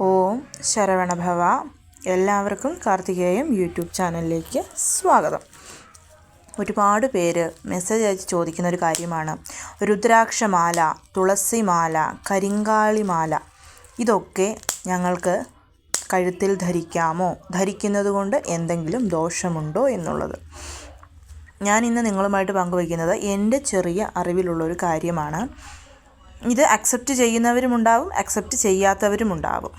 ഓം ശരവണഭവ. എല്ലാവർക്കും കാർത്തികേയം യൂട്യൂബ് ചാനലിലേക്ക് സ്വാഗതം. ഒരുപാട് പേര് മെസ്സേജ് അയച്ച് ചോദിക്കുന്ന ഒരു കാര്യമാണ്. രുദ്രാക്ഷമാല തുളസിമാല കരിങ്കാളിമാല ഇതൊക്കെ ഞങ്ങൾക്ക് കഴുത്തിൽ ധരിക്കാമോ? ധരിക്കുന്നത് കൊണ്ട് എന്തെങ്കിലും ദോഷമുണ്ടോ എന്നുള്ളത്. ഞാൻ ഇന്ന് നിങ്ങളുമായിട്ട് പങ്കുവയ്ക്കുന്നത് എന്റെ ചെറിയ അറിവിലുള്ളൊരു കാര്യമാണ്. ഇത് അക്സെപ്റ്റ് ചെയ്യുന്നവരുമുണ്ടാവും അക്സെപ്റ്റ് ചെയ്യാത്തവരുമുണ്ടാവും.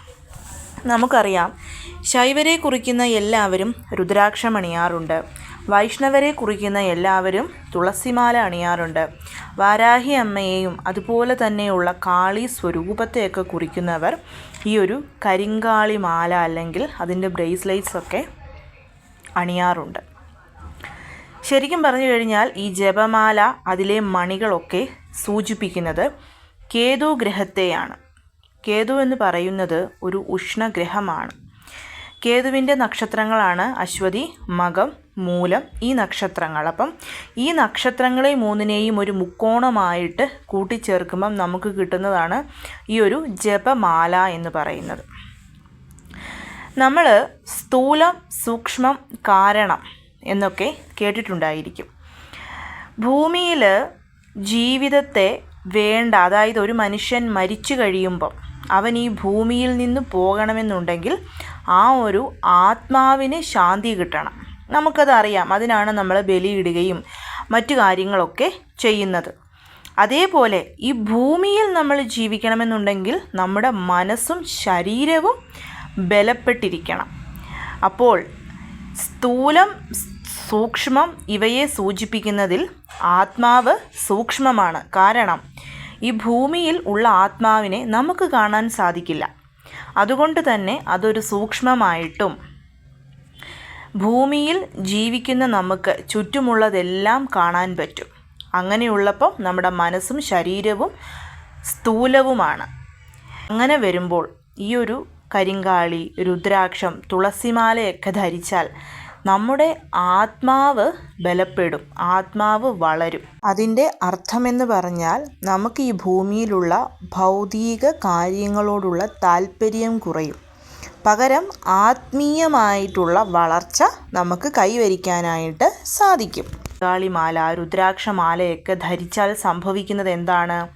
നമുക്കറിയാം ശൈവരെ കുറിക്കുന്ന എല്ലാവരും രുദ്രാക്ഷം അണിയാറുണ്ട്. വൈഷ്ണവരെ കുറിക്കുന്ന എല്ലാവരും തുളസിമാല അണിയാറുണ്ട്. വാരാഹി അമ്മയെയും അതുപോലെ തന്നെയുള്ള കാളി സ്വരൂപത്തെയൊക്കെ കുറിക്കുന്നവർ ഈ ഒരു കരിങ്കാളി മാല അല്ലെങ്കിൽ അതിന്റെ ബ്രേസ്ലെറ്റ്സ് ഒക്കെ അണിയാറുണ്ട്. ശരിക്കും പറഞ്ഞു കഴിഞ്ഞാൽ ഈ ജപമാല അതിലെ മണികളൊക്കെ സൂചിപ്പിക്കുന്നത് കേതു ഗ്രഹത്തെയാണ്. കേതു എന്ന് പറയുന്നത് ഒരു ഉഷ്ണഗ്രഹമാണ്. കേതുവിന്റെ നക്ഷത്രങ്ങളാണ് അശ്വതി മകം മൂലം ഈ നക്ഷത്രങ്ങൾ. അപ്പം ഈ നക്ഷത്രങ്ങളെ മൂന്നിനെയും ഒരു മുക്കോണമായിട്ട് കൂട്ടിച്ചേർക്കുമ്പം നമുക്ക് കിട്ടുന്നതാണ് ഈ ഒരു ജപമാല എന്ന് പറയുന്നത്. നമ്മൾ സ്ഥൂലം സൂക്ഷ്മം കാരണം എന്നൊക്കെ കേട്ടിട്ടുണ്ടായിരിക്കും. ഭൂമിയിൽ ജീവിതത്തെ വേണ്ട. അതായത് ഒരു മനുഷ്യൻ മരിച്ചു കഴിയുമ്പം അവൻ ഈ ഭൂമിയിൽ നിന്ന് പോകണമെന്നുണ്ടെങ്കിൽ ആ ഒരു ആത്മാവിന് ശാന്തി കിട്ടണം. നമുക്കത് അറിയാം. അതിനാണ് നമ്മൾ ബലിയിടുകയും മറ്റു കാര്യങ്ങളൊക്കെ ചെയ്യുന്നത്. അതേപോലെ ഈ ഭൂമിയിൽ നമ്മൾ ജീവിക്കണമെന്നുണ്ടെങ്കിൽ നമ്മുടെ മനസ്സും ശരീരവും ബലപ്പെട്ടിരിക്കണം. അപ്പോൾ സ്ഥൂലം സൂക്ഷ്മം ഇവയെ സൂചിപ്പിക്കുന്നതിൽ ആത്മാവ് സൂക്ഷ്മമാണ്. കാരണം ഈ ഭൂമിയിൽ ഉള്ള ആത്മാവിനെ നമുക്ക് കാണാൻ സാധിക്കില്ല. അതുകൊണ്ട് തന്നെ അതൊരു സൂക്ഷ്മമായിട്ടും ഭൂമിയിൽ ജീവിക്കുന്ന നമുക്ക് ചുറ്റുമുള്ളതെല്ലാം കാണാൻ പറ്റും. അങ്ങനെയുള്ളപ്പോൾ നമ്മുടെ മനസ്സും ശരീരവും സ്ഥൂലവുമാണ്. അങ്ങനെ വരുമ്പോൾ ഈ ഒരു കരിങ്കാളി രുദ്രാക്ഷം തുളസിമാലയൊക്കെ ധരിച്ചാൽ നമ്മുടെ ആത്മാവ് ബലപ്പെടും ആത്മാവ് വളരും. അതിന്റെ അർത്ഥമെന്ന് പറഞ്ഞാൽ നമുക്ക് ഈ ഭൂമിയിലുള്ള ഭൗതിക കാര്യങ്ങളോടുള്ള താല്പര്യം കുറയും. പകരം ആത്മീയമായിട്ടുള്ള വളർച്ച നമുക്ക് കൈവരിക്കാനായിട്ട് സാധിക്കും. കാളിമാല രുദ്രാക്ഷമാലയൊക്കെ ധരിച്ചാൽ സംഭവിക്കുന്നത് എന്താണ്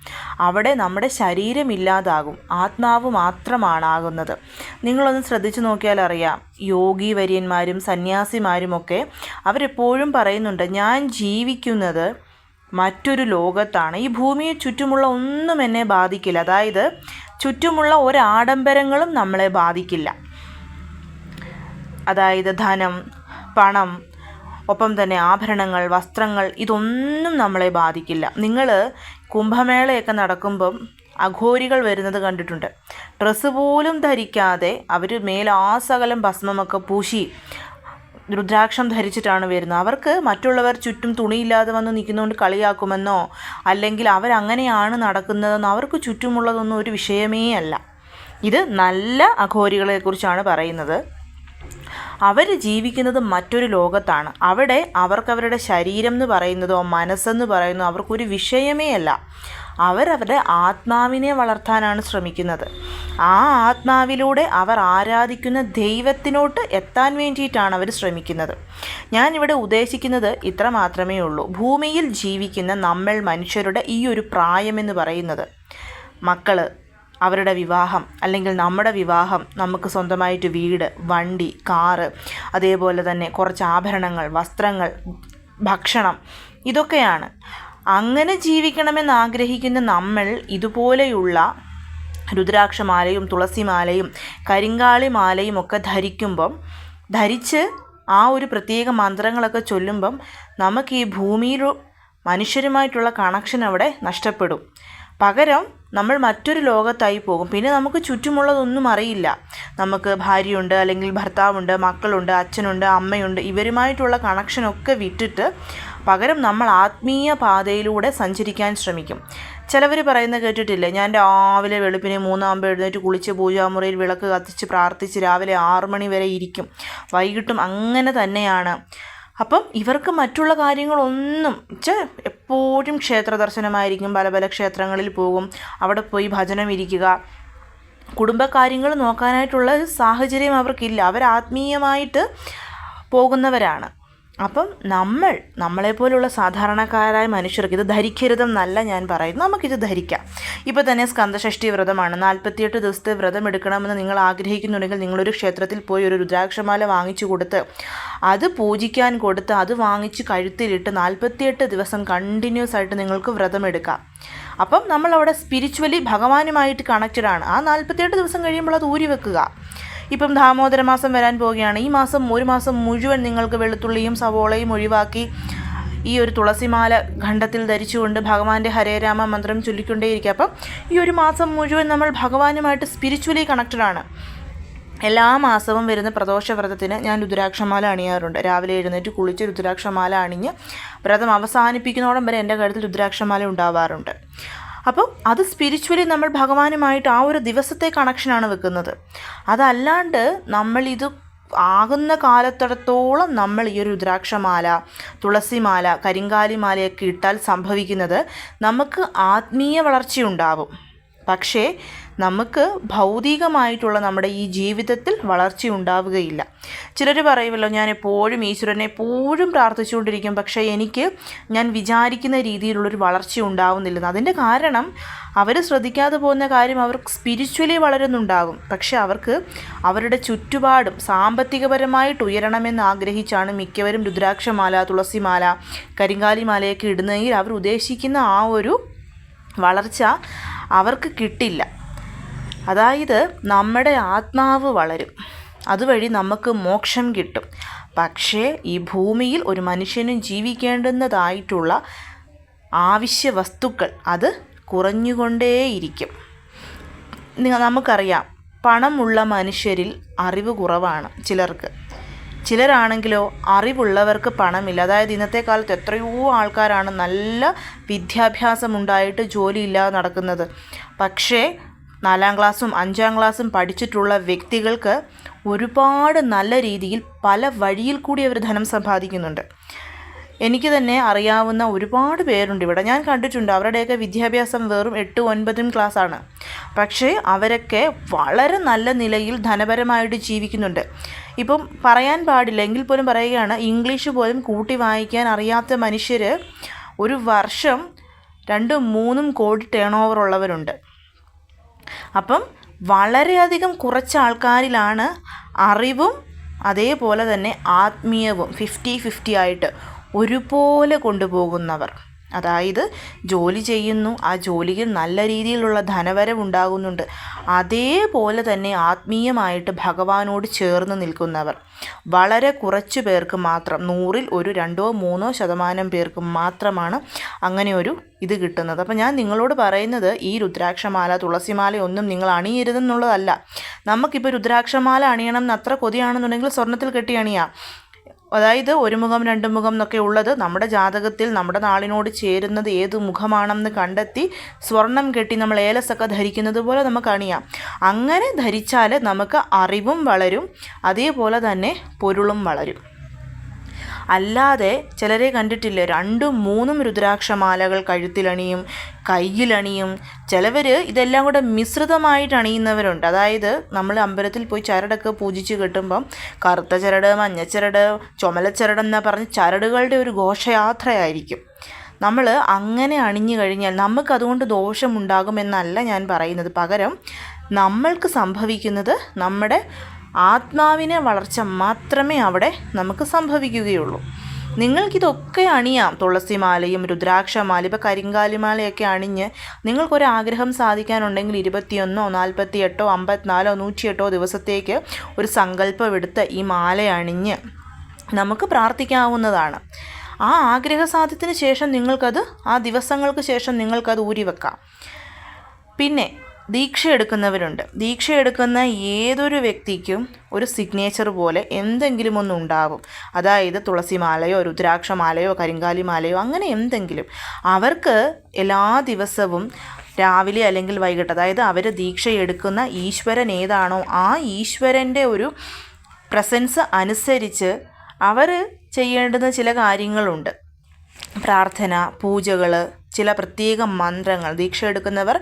അവിടെ നമ്മുടെ ശരീരമില്ലാതാകും ആത്മാവ് മാത്രമാണ് ആകുന്നത് നിങ്ങളൊന്ന് ശ്രദ്ധിച്ചു നോക്കിയാൽ അറിയാം. യോഗി വര്യന്മാരും സന്യാസിമാരുമൊക്കെ അവരെപ്പോഴും പറയുന്നുണ്ട് ഞാൻ ജീവിക്കുന്നത് മറ്റൊരു ലോകത്താണ്. ഈ ഭൂമിയെ ചുറ്റുമുള്ള ഒന്നും എന്നെ ബാധിക്കില്ല. അതായത് ചുറ്റുമുള്ള ഒരാഡംബരങ്ങളും നമ്മളെ ബാധിക്കില്ല. അതായത് ധനം പണം ഒപ്പം തന്നെ ആഭരണങ്ങൾ വസ്ത്രങ്ങൾ ഇതൊന്നും നമ്മളെ ബാധിക്കില്ല. നിങ്ങൾ കുംഭമേളയൊക്കെ നടക്കുമ്പം അഘോരികൾ വരുന്നത് കണ്ടിട്ടുണ്ട്. ഡ്രസ്സ് പോലും ധരിക്കാതെ അവർ മേലാസകലം ഭസ്മമൊക്കെ പൂശി രുദ്രാക്ഷം ധരിച്ചിട്ടാണ് വരുന്നത്. അവർക്ക് മറ്റുള്ളവർ ചുറ്റും തുണിയില്ലാതെ വന്ന് നിൽക്കുന്നതുകൊണ്ട് കളിയാക്കുമെന്നോ അല്ലെങ്കിൽ അവരങ്ങനെയാണ് നടക്കുന്നതെന്നോ അവർക്ക് ചുറ്റുമുള്ളതൊന്നും ഒരു വിഷയമേ അല്ല. ഇത് നല്ല അഘോരികളെക്കുറിച്ചാണ് പറയുന്നത്. അവർ ജീവിക്കുന്നത് മറ്റൊരു ലോകത്താണ്. അവിടെ അവർക്കവരുടെ ശരീരം എന്ന് പറയുന്നതോ മനസ്സെന്ന് പറയുന്നതോ അവർക്കൊരു വിഷയമേ അല്ല. അവരവരുടെ ആത്മാവിനെ വളർത്താനാണ് ശ്രമിക്കുന്നത്. ആ ആത്മാവിലൂടെ അവർ ആരാധിക്കുന്ന ദൈവത്തിനോട്ട് എത്താൻ വേണ്ടിയിട്ടാണ് അവർ ശ്രമിക്കുന്നത്. ഞാനിവിടെ ഉദ്ദേശിക്കുന്നത് ഇത്ര മാത്രമേ ഉള്ളൂ. ഭൂമിയിൽ ജീവിക്കുന്ന നമ്മൾ മനുഷ്യരുടെ ഈ ഒരു പ്രായമെന്ന് പറയുന്നത്. മക്കൾ അവരുടെ വിവാഹം അല്ലെങ്കിൽ നമ്മുടെ വിവാഹം നമുക്ക് സ്വന്തമായിട്ട് വീട് വണ്ടി കാറ് അതേപോലെ തന്നെ കുറച്ച് ആഭരണങ്ങൾ വസ്ത്രങ്ങൾ ഭക്ഷണം ഇതൊക്കെയാണ്. അങ്ങനെ ജീവിക്കണമെന്ന് ആഗ്രഹിക്കുന്ന നമ്മൾ ഇതുപോലെയുള്ള രുദ്രാക്ഷമാലയും തുളസിമാലയും കരിങ്കാളിമാലയും ഒക്കെ ധരിക്കുമ്പം ധരിച്ച് ആ ഒരു പ്രത്യേക മന്ത്രങ്ങളൊക്കെ ചൊല്ലുമ്പം നമുക്ക് ഈ ഭൂമിയിൽ മനുഷ്യരുമായിട്ടുള്ള കണക്ഷൻ അവിടെ നഷ്ടപ്പെടും. പകരം നമ്മൾ മറ്റൊരു ലോകത്തായി പോകും. പിന്നെ നമുക്ക് ചുറ്റുമുള്ളതൊന്നും അറിയില്ല. നമുക്ക് ഭാര്യയുണ്ട് അല്ലെങ്കിൽ ഭർത്താവുണ്ട് മക്കളുണ്ട് അച്ഛനുണ്ട് അമ്മയുണ്ട് ഇവരുമായിട്ടുള്ള കണക്ഷനൊക്കെ വിട്ടിട്ട് പകരം നമ്മൾ ആത്മീയ പാതയിലൂടെ സഞ്ചരിക്കാൻ ശ്രമിക്കും. ചിലവർ പറയുന്ന കേട്ടിട്ടില്ലേ ഞാൻ രാവിലെ വെളുപ്പിനെ മൂന്നാകുമ്പോൾ എഴുന്നേറ്റ് കുളിച്ച് പൂജാമുറിയിൽ വിളക്ക് കത്തിച്ച് പ്രാർത്ഥിച്ച് രാവിലെ ആറ് മണി വരെ ഇരിക്കും. വൈകിട്ടും അങ്ങനെ തന്നെയാണ്. അപ്പം ഇവർക്ക് മറ്റുള്ള കാര്യങ്ങളൊന്നും വെച്ചാൽ എപ്പോഴും ക്ഷേത്ര ദർശനമായിരിക്കും. പല പല ക്ഷേത്രങ്ങളിൽ പോകും. അവിടെ പോയി ഭജനം ഇരിക്കുക. കുടുംബകാര്യങ്ങൾ നോക്കാനായിട്ടുള്ള സാഹചര്യം അവർക്കില്ല. അവർ ആത്മീയമായിട്ട് പോകുന്നവരാണ്. അപ്പം നമ്മൾ നമ്മളെപ്പോലുള്ള സാധാരണക്കാരായ മനുഷ്യർക്ക് ഇത് ധരിക്കരുതെന്നല്ല ഞാൻ പറയുന്നു നമുക്കിത് ധരിക്കാം. ഇപ്പോൾ തന്നെ സ്കന്ദഷഷ്ടി വ്രതമാണ്. നാൽപ്പത്തിയെട്ട് ദിവസത്തെ വ്രതം എടുക്കണമെന്ന് നിങ്ങൾ ആഗ്രഹിക്കുന്നുണ്ടെങ്കിൽ നിങ്ങളൊരു ക്ഷേത്രത്തിൽ പോയി ഒരു രുദ്രാക്ഷമാല വാങ്ങിച്ചു കൊടുത്ത് അത് പൂജിക്കാൻ കൊടുത്ത് അത് വാങ്ങിച്ച് കഴുത്തിലിട്ട് നാൽപ്പത്തിയെട്ട് ദിവസം കണ്ടിന്യൂസ് ആയിട്ട് നിങ്ങൾക്ക് വ്രതം എടുക്കാം. അപ്പം നമ്മളവിടെ സ്പിരിച്വലി ഭഗവാനുമായിട്ട് കണക്റ്റഡ് ആണ്. ആ നാൽപ്പത്തിയെട്ട് ദിവസം കഴിയുമ്പോൾ അത് ഊരി വെക്കുക ഇപ്പം ദാമോദര മാസം വരാൻ പോവുകയാണ്. ഈ മാസം ഒരു മാസം മുഴുവൻ നിങ്ങൾക്ക് വെളുത്തുള്ളിയും സവോളയും ഒഴിവാക്കി ഈ ഒരു തുളസിമാല ഖണ്ഡത്തിൽ ധരിച്ചുകൊണ്ട് ഭഗവാന്റെ ഹരേരാമ മന്ത്രം ചൊല്ലിക്കൊണ്ടേയിരിക്കുക. അപ്പം ഈ ഒരു മാസം മുഴുവൻ നമ്മൾ ഭഗവാനുമായിട്ട് സ്പിരിച്വലി കണക്റ്റഡ് ആണ്. എല്ലാ മാസവും വരുന്ന പ്രദോഷവ്രതത്തിന് ഞാൻ രുദ്രാക്ഷമാല അണിയാറുണ്ട്. രാവിലെ എഴുന്നേറ്റ് കുളിച്ച് രുദ്രാക്ഷമാല അണിഞ്ഞ് വ്രതം അവസാനിപ്പിക്കുന്നതോടം വരെ എന്റെ കഴുത്തിൽ രുദ്രാക്ഷമാല ഉണ്ടാവാറുണ്ട്. അപ്പം അത് സ്പിരിച്വലി നമ്മൾ ഭഗവാനുമായിട്ട് ആ ഒരു ദിവസത്തെ കണക്ഷനാണ് വെക്കുന്നത്. അതല്ലാണ്ട് നമ്മളിത് ആകുന്ന കാലത്തിടത്തോളം നമ്മൾ ഈ ഒരു രുദ്രാക്ഷമാല തുളസിമാല കരിങ്കാലിമാലയൊക്കെ ഇട്ടാൽ സംഭവിക്കുന്നത് നമുക്ക് ആത്മീയ വളർച്ചയുണ്ടാവും. പക്ഷേ നമുക്ക് ഭൗതികമായിട്ടുള്ള നമ്മുടെ ഈ ജീവിതത്തിൽ വളർച്ച ഉണ്ടാവുകയില്ല. ചിലർ പറയുമല്ലോ ഞാൻ എപ്പോഴും ഈശ്വരനെ എപ്പോഴും പ്രാർത്ഥിച്ചുകൊണ്ടിരിക്കും പക്ഷേ എനിക്ക് ഞാൻ വിചാരിക്കുന്ന രീതിയിലുള്ളൊരു വളർച്ച ഉണ്ടാവുന്നില്ലെന്ന്. അതിന്റെ കാരണം അവർ ശ്രദ്ധിക്കാതെ പോകുന്ന കാര്യം അവർ സ്പിരിച്വലി വളരുന്നുണ്ടാകും. പക്ഷേ അവർക്ക് അവരുടെ ചുറ്റുപാടും സാമ്പത്തികപരമായിട്ട് ഉയരണമെന്ന് ആഗ്രഹിച്ചാണ് മിക്കവരും രുദ്രാക്ഷമാല തുളസിമാല കരിങ്കാലിമാലയൊക്കെ ഇടുന്നതെങ്കിൽ അവർ ഉദ്ദേശിക്കുന്ന ആ ഒരു വളർച്ച അവർക്ക് കിട്ടില്ല. അതായത് നമ്മുടെ ആത്മാവ് വളരും. അതുവഴി നമുക്ക് മോക്ഷം കിട്ടും. പക്ഷേ ഈ ഭൂമിയിൽ ഒരു മനുഷ്യനും ജീവിക്കേണ്ടുന്നതായിട്ടുള്ള ആവശ്യ വസ്തുക്കൾ അത് കുറഞ്ഞുകൊണ്ടേയിരിക്കും. നമുക്കറിയാം പണമുള്ള മനുഷ്യരിൽ അറിവ് കുറവാണ് ചിലർക്ക്. ചിലരാണെങ്കിലോ അറിവുള്ളവർക്ക് പണമില്ല. അതായത് ഇന്നത്തെ കാലത്ത് എത്രയോ ആൾക്കാരാണ് നല്ല വിദ്യാഭ്യാസം ഉണ്ടായിട്ട് ജോലിയില്ലാതെ നടക്കുന്നത്. പക്ഷേ നാലാം ക്ലാസ്സും അഞ്ചാം ക്ലാസ്സും പഠിച്ചിട്ടുള്ള വ്യക്തികൾക്ക് ഒരുപാട് നല്ല രീതിയിൽ പല വഴിയിൽ കൂടി അവർ ധനം സമ്പാദിക്കുന്നുണ്ട്. എനിക്ക് തന്നെ അറിയാവുന്ന ഒരുപാട് പേരുണ്ട് ഇവിടെ. ഞാൻ കണ്ടിട്ടുണ്ട് അവരുടെയൊക്കെ വിദ്യാഭ്യാസം വെറും എട്ട് ഒൻപതും ക്ലാസ്സാണ് പക്ഷേ അവരൊക്കെ വളരെ നല്ല നിലയിൽ ധനപരമായിട്ട് ജീവിക്കുന്നുണ്ട്. ഇപ്പം പറയാൻ പാടില്ല എങ്കിൽ പോലും പറയുകയാണ് ഇംഗ്ലീഷ് പോലും കൂട്ടി വായിക്കാൻ അറിയാത്ത മനുഷ്യർ ഒരു വർഷം രണ്ടും മൂന്നും കോടി ടേൺ ഓവർ ഉള്ളവരുണ്ട്. അപ്പം വളരെയധികം കുറച്ച് ആൾക്കാരിലാണ് അറിവും അതേപോലെ തന്നെ ആത്മീയവും ഫിഫ്റ്റി ഫിഫ്റ്റി ആയിട്ട്. ഒരുപോലെ കൊണ്ടുപോകുന്നവർ. അതായത് ജോലി ചെയ്യുന്നു ആ ജോലിയിൽ നല്ല രീതിയിലുള്ള ധനവരവുണ്ടാകുന്നുണ്ട്. അതേപോലെ തന്നെ ആത്മീയമായിട്ട് ഭഗവാനോട് ചേർന്ന് നിൽക്കുന്നവർ. വളരെ കുറച്ച് പേർക്ക് മാത്രം നൂറിൽ ഒരു രണ്ടോ മൂന്നോ ശതമാനം പേർക്ക് മാത്രമാണ് അങ്ങനെ ഒരു ഇത് കിട്ടുന്നത്. അപ്പം ഞാൻ നിങ്ങളോട് പറയുന്നത് ഈ രുദ്രാക്ഷമാല തുളസിമാല ഒന്നും നിങ്ങൾ അണിയരുതെന്നുള്ളതല്ല. നമുക്കിപ്പോൾ രുദ്രാക്ഷമാല അണിയണം എന്ന് അത്ര കൊതിയാണെന്നുണ്ടെങ്കിൽ സ്വർണത്തിൽ കെട്ടി അണിയാം. അതായത് ഒരു മുഖം രണ്ട് മുഖം എന്നൊക്കെ ഉള്ളത് നമ്മുടെ ജാതകത്തിൽ നമ്മുടെ നാളിനോട് ചേരുന്നത് ഏത് മുഖമാണെന്ന് കണ്ടെത്തി സ്വർണം കെട്ടി നമ്മൾ ഏലസൊക്കെ ധരിക്കുന്നത് പോലെ നമുക്ക് അണിയാം. അങ്ങനെ ധരിച്ചാൽ നമുക്ക് അറിവും വളരും അതേപോലെ തന്നെ പൊരുളും വളരും. അല്ലാതെ ചിലരെ കണ്ടിട്ടില്ല രണ്ടും മൂന്നും രുദ്രാക്ഷമാലകൾ കഴുത്തിലണിയും കയ്യിലണിയും. ചിലവർ ഇതെല്ലാം കൂടെ മിശ്രിതമായിട്ട് അണിയുന്നവരുണ്ട്. അതായത് നമ്മൾ അമ്പലത്തിൽ പോയി ചരടൊക്കെ പൂജിച്ച് കിട്ടുമ്പം കറുത്ത ചരട് മഞ്ഞച്ചരട് ചുമലച്ചരട് എന്ന് പറഞ്ഞ് ചരടുകളുടെ ഒരു ഘോഷയാത്രയായിരിക്കും. നമ്മൾ അങ്ങനെ അണിഞ്ഞു കഴിഞ്ഞാൽ നമുക്കതുകൊണ്ട് ദോഷമുണ്ടാകുമെന്നല്ല ഞാൻ പറയുന്നത്. പകരം നമ്മൾക്ക് സംഭവിക്കുന്നത് നമ്മുടെ ആത്മാവിനെ വളർച്ച മാത്രമേ അവിടെ നമുക്ക് സംഭവിക്കുകയുള്ളൂ. നിങ്ങൾക്കിതൊക്കെ അണിയാം. തുളസിമാലയും രുദ്രാക്ഷമാല ഇപ്പോൾ കരിങ്കാലിമാലയൊക്കെ അണിഞ്ഞ് നിങ്ങൾക്കൊരാഗ്രഹം സാധിക്കാനുണ്ടെങ്കിൽ ഇരുപത്തിയൊന്നോ നാൽപ്പത്തിയെട്ടോ അമ്പത്തിനാലോ നൂറ്റിയെട്ടോ ദിവസത്തേക്ക് ഒരു സങ്കല്പം എടുത്ത് ഈ മാല അണിഞ്ഞ് നമുക്ക് പ്രാർത്ഥിക്കാവുന്നതാണ്. ആ ആഗ്രഹസാധ്യത്തിന് ശേഷം നിങ്ങൾക്കത് ആ ദിവസങ്ങൾക്ക് ശേഷം നിങ്ങൾക്കത് ഊരി വെക്കാം പിന്നെ ദീക്ഷ എടുക്കുന്നവരുണ്ട് ദീക്ഷ എടുക്കുന്ന ഏതൊരു വ്യക്തിക്കും ഒരു സിഗ്നേച്ചർ പോലെ എന്തെങ്കിലും ഒന്ന് ഉണ്ടാകും അതായത് തുളസിമാലയോ രുദ്രാക്ഷമാലയോ കരിങ്കാലിമാലയോ അങ്ങനെ എന്തെങ്കിലും. അവർക്ക് എല്ലാ ദിവസവും രാവിലെ അല്ലെങ്കിൽ വൈകിട്ട് അതായത് അവർ ദീക്ഷ എടുക്കുന്ന ഈശ്വരൻ ഏതാണോ ആ ഈശ്വരന്റെ ഒരു പ്രസൻസ് അനുസരിച്ച് അവർ ചെയ്യേണ്ടുന്ന ചില കാര്യങ്ങളുണ്ട്. പ്രാർത്ഥന പൂജകൾ ചില പ്രത്യേക മന്ത്രങ്ങൾ ദീക്ഷ എടുക്കുന്നവർ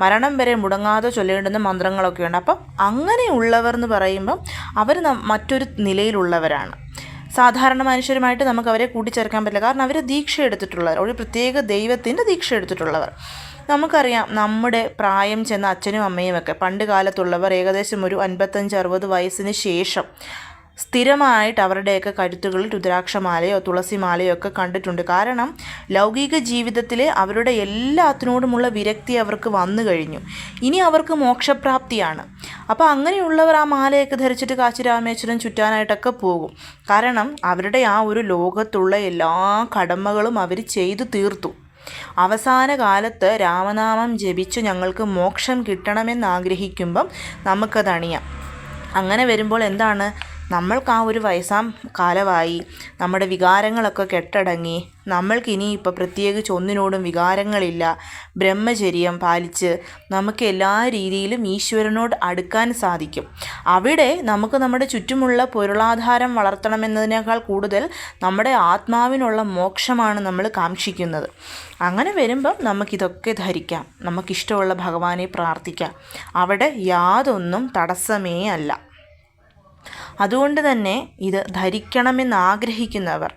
മരണം വരെ മുടങ്ങാതെ ചൊല്ലേണ്ടുന്ന മന്ത്രങ്ങളൊക്കെയുണ്ട്. അപ്പം അങ്ങനെയുള്ളവർ എന്ന് പറയുമ്പം അവർ മറ്റൊരു നിലയിലുള്ളവരാണ്. സാധാരണ മനുഷ്യരുമായിട്ട് നമുക്ക് അവരെ കൂട്ടിച്ചേർക്കാൻ പറ്റില്ല. കാരണം അവർ ദീക്ഷ എടുത്തിട്ടുള്ളവർ ഒരു പ്രത്യേക ദൈവത്തിന്റെ ദീക്ഷ എടുത്തിട്ടുള്ളവർ. നമുക്കറിയാം നമ്മുടെ പ്രായം ചെന്ന അച്ഛനും അമ്മയും ഒക്കെ പണ്ട് കാലത്തുള്ളവർ ഏകദേശം ഒരു അൻപത്തഞ്ച് അറുപത് വയസ്സിന് ശേഷം സ്ഥിരമായിട്ട് അവരുടെയൊക്കെ കരുത്തുകളിൽ രുദ്രാക്ഷമാലയോ തുളസിമാലയോ ഒക്കെ കണ്ടിട്ടുണ്ട്. കാരണം ലൗകിക ജീവിതത്തിലെ അവരുടെ എല്ലാത്തിനോടുമുള്ള വിരക്തി അവർക്ക് വന്നു കഴിഞ്ഞു. ഇനി അവർക്ക് മോക്ഷപ്രാപ്തിയാണ്. അപ്പോൾ അങ്ങനെയുള്ളവർ ആ മാലയൊക്കെ ധരിച്ചിട്ട് കാശി രാമേശ്വരം ചുറ്റാനായിട്ടൊക്കെ പോകും. കാരണം അവരുടെ ആ ഒരു ലോകത്തുള്ള എല്ലാ കടമകളും അവർ ചെയ്തു തീർത്തു. അവസാന കാലത്ത് രാമനാമം ജപിച്ചു ഞങ്ങൾക്ക് മോക്ഷം കിട്ടണമെന്ന് ആഗ്രഹിക്കുമ്പം നമുക്കതണിയാം. അങ്ങനെ വരുമ്പോൾ എന്താണ്? നമ്മൾക്ക് ആ ഒരു വയസ്സാം കാലമായി നമ്മുടെ വികാരങ്ങളൊക്കെ കെട്ടടങ്ങി നമ്മൾക്കിനി ഇപ്പോൾ പ്രത്യേകിച്ച് ഒന്നിനോടും വികാരങ്ങളില്ല ബ്രഹ്മചര്യം പാലിച്ച് നമുക്ക് എല്ലാ രീതിയിലും ഈശ്വരനോട് അടുക്കാൻ സാധിക്കും. അവിടെ നമുക്ക് നമ്മുടെ ചുറ്റുമുള്ള പൊരുളാധാരം വളർത്തണമെന്നതിനേക്കാൾ കൂടുതൽ നമ്മുടെ ആത്മാവിനുള്ള മോക്ഷമാണ് നമ്മൾ കാക്ഷിക്കുന്നത്. അങ്ങനെ വരുമ്പം നമുക്കിതൊക്കെ ധരിക്കാം. നമുക്കിഷ്ടമുള്ള ഭഗവാനെ പ്രാർത്ഥിക്കാം. അവിടെ യാതൊന്നും തടസ്സമേ അല്ല. അതുകൊണ്ട് തന്നെ ഇത് ധരിക്കണമെന്ന് ആഗ്രഹിക്കുന്നവർ.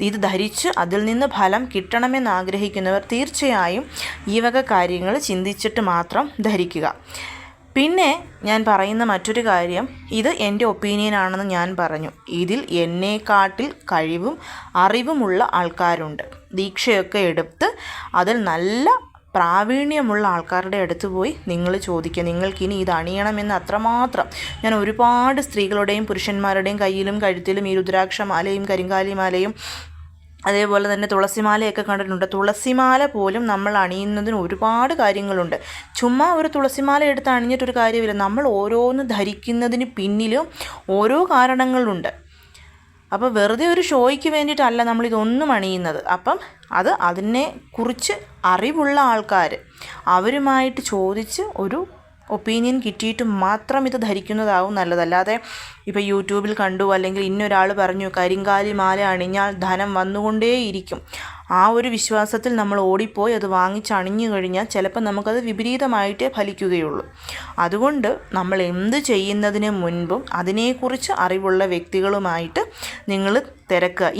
ഇത് ധരിച്ച് അതിൽ നിന്ന് ഫലം കിട്ടണമെന്ന് ആഗ്രഹിക്കുന്നവർ തീർച്ചയായും ഈ വക കാര്യങ്ങൾ ചിന്തിച്ചിട്ട് മാത്രം ധരിക്കുക. പിന്നെ ഞാൻ പറയുന്ന മറ്റൊരു കാര്യം ഇത് എന്റെ ഒപ്പീനിയൻ ആണെന്ന് ഞാൻ പറഞ്ഞു. ഇതിൽ എന്നെക്കാട്ടിൽ കഴിവും അറിവുമുള്ള ആൾക്കാരുണ്ട്. ദീക്ഷയൊക്കെ എടുത്ത് അതിൽ നല്ല പ്രാവീണ്യമുള്ള ആൾക്കാരുടെ അടുത്ത് പോയി നിങ്ങൾ ചോദിക്കുക. നിങ്ങൾക്കിനി ഇത് അണിയണമെന്ന് അത്രമാത്രം ഞാൻ ഒരുപാട് സ്ത്രീകളുടെയും പുരുഷന്മാരുടെയും കയ്യിലും കഴുത്തിലും ഈ രുദ്രാക്ഷമാലയും കരിങ്കാലിമാലയും അതേപോലെ തന്നെ തുളസിമാലയൊക്കെ കണ്ടിട്ടുണ്ട്. തുളസിമാല പോലും നമ്മൾ അണിയുന്നതിന് ഒരുപാട് കാര്യങ്ങളുണ്ട്. ചുമ്മാ ഒരു തുളസിമാല എടുത്ത് അണിഞ്ഞിട്ടൊരു കാര്യമില്ല. നമ്മൾ ഓരോന്ന് ധരിക്കുന്നതിന് പിന്നിലും ഓരോ കാരണങ്ങളുണ്ട്. അപ്പോൾ വെറുതെ ഒരു ഷോയ്ക്ക് വേണ്ടിയിട്ടല്ല നമ്മളിതൊന്നും അണിയുന്നത്. അപ്പം അത് അതിനെ കുറിച്ച് അറിവുള്ള ആൾക്കാർ അവരുമായിട്ട് ചോദിച്ച് ഒരു ഒപ്പീനിയൻ കിട്ടിയിട്ട് മാത്രം ഇത് ധരിക്കുന്നതാവും നല്ലതല്ലാതെ ഇപ്പോൾ യൂട്യൂബിൽ കണ്ടു അല്ലെങ്കിൽ ഇന്നൊരാൾ പറഞ്ഞു കരിങ്കാലി മാല അണിഞ്ഞാൽ ധനം വന്നുകൊണ്ടേയിരിക്കും. ആ ഒരു വിശ്വാസത്തിൽ നമ്മൾ ഓടിപ്പോയി അത് വാങ്ങിച്ച് അണിഞ്ഞു കഴിഞ്ഞാൽ ചിലപ്പോൾ നമുക്കത് വിപരീതമായിട്ടേ ഫലിക്കുകയുള്ളൂ. അതുകൊണ്ട് നമ്മൾ എന്ത് ചെയ്യുന്നതിന് മുൻപും അതിനെക്കുറിച്ച് അറിവുള്ള വ്യക്തികളുമായിട്ട് നിങ്ങൾ തിരക്കുക.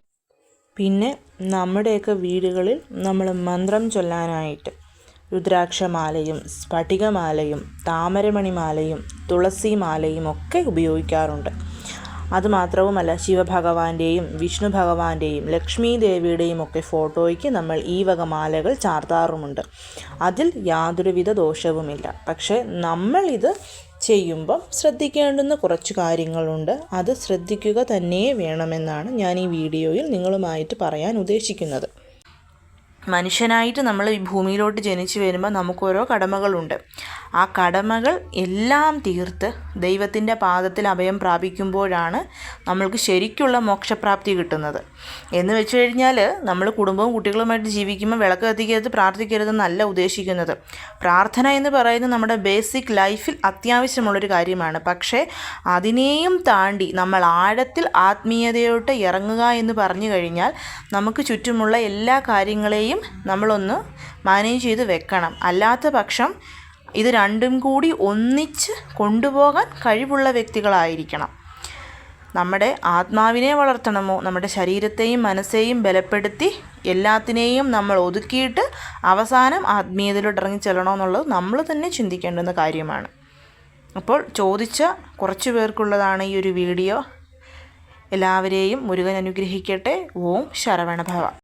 പിന്നെ നമ്മുടെയൊക്കെ വീടുകളിൽ നമ്മൾ മന്ത്രം ചൊല്ലാനായിട്ട് രുദ്രാക്ഷമാലയും സ്ഫടികമാലയും താമരമണിമാലയും തുളസിമാലയും ഒക്കെ ഉപയോഗിക്കാറുണ്ട്. അതുമാത്രവുമല്ല ശിവഭഗവാന്റെയും വിഷ്ണു ഭഗവാന്റെയും ലക്ഷ്മി ദേവിയുടെയും ഒക്കെ ഫോട്ടോയ്ക്ക് നമ്മൾ ഈ വക മാലകൾ ചാർത്താറുമുണ്ട്. അതിൽ യാതൊരുവിധ ദോഷവുമില്ല. പക്ഷേ നമ്മളിത് ചെയ്യുമ്പം ശ്രദ്ധിക്കേണ്ടുന്ന കുറച്ച് കാര്യങ്ങളുണ്ട്. അത് ശ്രദ്ധിക്കുക തന്നെ വേണമെന്നാണ് ഞാൻ ഈ വീഡിയോയിൽ നിങ്ങളുമായിട്ട് പറയാൻ ഉദ്ദേശിക്കുന്നത്. മനുഷ്യനായിട്ട് നമ്മൾ ഈ ഭൂമിയിലോട്ട് ജനിച്ചു വരുമ്പോൾ നമുക്കോരോ കടമകളുണ്ട്. ആ കടമകൾ എല്ലാം തീർത്ത് ദൈവത്തിന്റെ പാദത്തിൽ അഭയം പ്രാപിക്കുമ്പോഴാണ് നമ്മൾക്ക് ശരിക്കുള്ള മോക്ഷപ്രാപ്തി കിട്ടുന്നത്. എന്ന് വെച്ച് കഴിഞ്ഞാൽ നമ്മൾ കുടുംബവും കുട്ടികളുമായിട്ട് ജീവിക്കുമ്പോൾ വിളക്ക് കത്തിക്കരുത് പ്രാർത്ഥിക്കരുതെന്നല്ല ഉദ്ദേശിക്കുന്നത്. പ്രാർത്ഥന എന്ന് പറയുന്നത് നമ്മുടെ ബേസിക് ലൈഫിൽ അത്യാവശ്യമുള്ളൊരു കാര്യമാണ്. പക്ഷേ അതിനെയും താണ്ടി നമ്മൾ ആഴത്തിൽ ആത്മീയതയോട്ട് ഇറങ്ങുക എന്ന് പറഞ്ഞു കഴിഞ്ഞാൽ നമുക്ക് ചുറ്റുമുള്ള എല്ലാ കാര്യങ്ങളെയും നമ്മളൊന്ന് മാനേജ് ചെയ്ത് വെക്കണം. അല്ലാത്ത പക്ഷം ഇത് രണ്ടും കൂടി ഒന്നിച്ച് കൊണ്ടുപോകാൻ കഴിവുള്ള വ്യക്തികളായിരിക്കണം. നമ്മുടെ ആത്മാവിനെ വളർത്തണമോ? നമ്മുടെ ശരീരത്തെയും മനസ്സെയും ബലപ്പെടുത്തി എല്ലാത്തിനെയും നമ്മൾ ഒതുക്കിയിട്ട് അവസാനം ആത്മീയതയിലോട്ട് ഇറങ്ങി ചെല്ലണോ എന്നുള്ളത് നമ്മൾ തന്നെ ചിന്തിക്കേണ്ടുന്ന കാര്യമാണ്. അപ്പോൾ ചോദിച്ച കുറച്ച് പേർക്കുള്ളതാണ് ഈ ഒരു വീഡിയോ. എല്ലാവരെയും മുരുകൻ അനുഗ്രഹിക്കട്ടെ. ഓം ശരവണഭവ.